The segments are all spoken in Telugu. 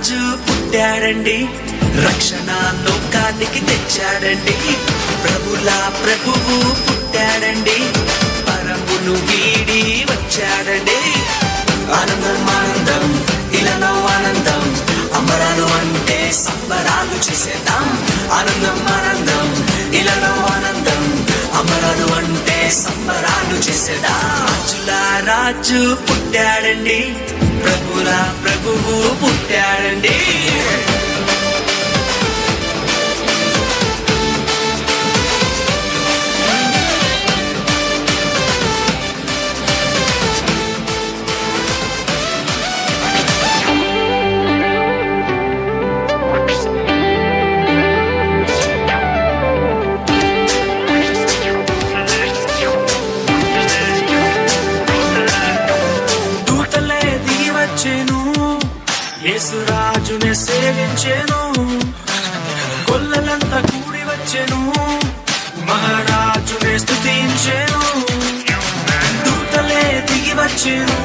రాజు పుట్టాడండి. రక్షణ లోకానికి తెచ్చాడండి. ప్రభుల ప్రభువు పుట్టాడండి. పరమును వీడి వచ్చాడండి. ఆనందం ఆనందం ఇలలో ఆనందం అంబరాలు అంటే సంబరాలు చేసేద్దాం. ఆనందం ఆనందం సంబరాలు చేసేదా? రాజుల రాజు పుట్టాడండి. ప్రభుల ప్రభువు పుట్టాడండి. యేసురాజునే సేవించేను. కొల్లలంతా కూడి వచ్చేను. మహారాజునే స్థుతించేను దూతలే దిగి వచ్చేను.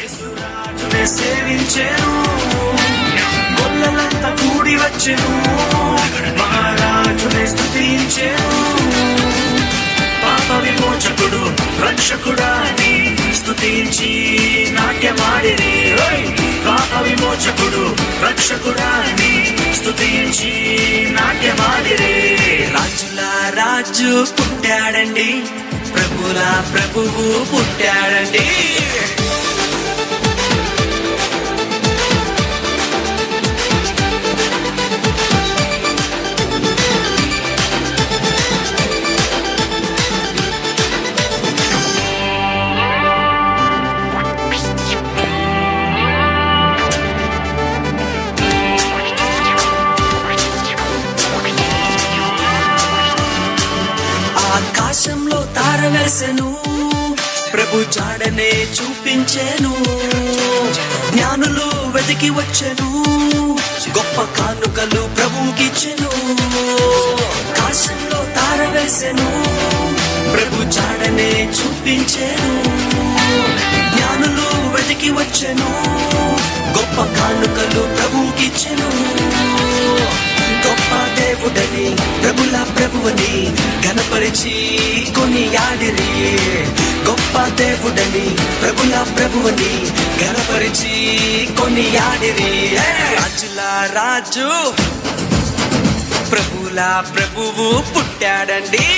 యేసురాజునే సేవించేను. కొల్లలంతా కూడి వచ్చేను. మహారాజునే స్థుతించేను పాప విమోచకుడు రక్షకుడా స్తుతించి నాట్యమాడిరి. విమోచకుడు రక్షకుడాని స్తుతించి నాట్యమాడిరి రాజుల రాజు పుట్టాడండి ప్రభుల ప్రభువు పుట్టాడండి. ఆకాశంలో తార ప్రభు జాడనే చూపించెను. జ్ఞానులు వెతికి వచ్చెను. గొప్ప కానుకలు ప్రభుకిచ్చెను ఆకాశంలో తార ప్రభు జాడనే చూపించెను. జ్ఞానులు వెతికి వచ్చెను. గొప్ప కానుకలు ప్రభుకిచ్చెను గణపరిచి కొని ఆడిరి గొప్ప దేవుడని ప్రభుల ప్రభువని గణపరిచి కొన్ని ఆడిరి రాజుల రాజు ప్రభుల ప్రభువు పుట్టాడండి.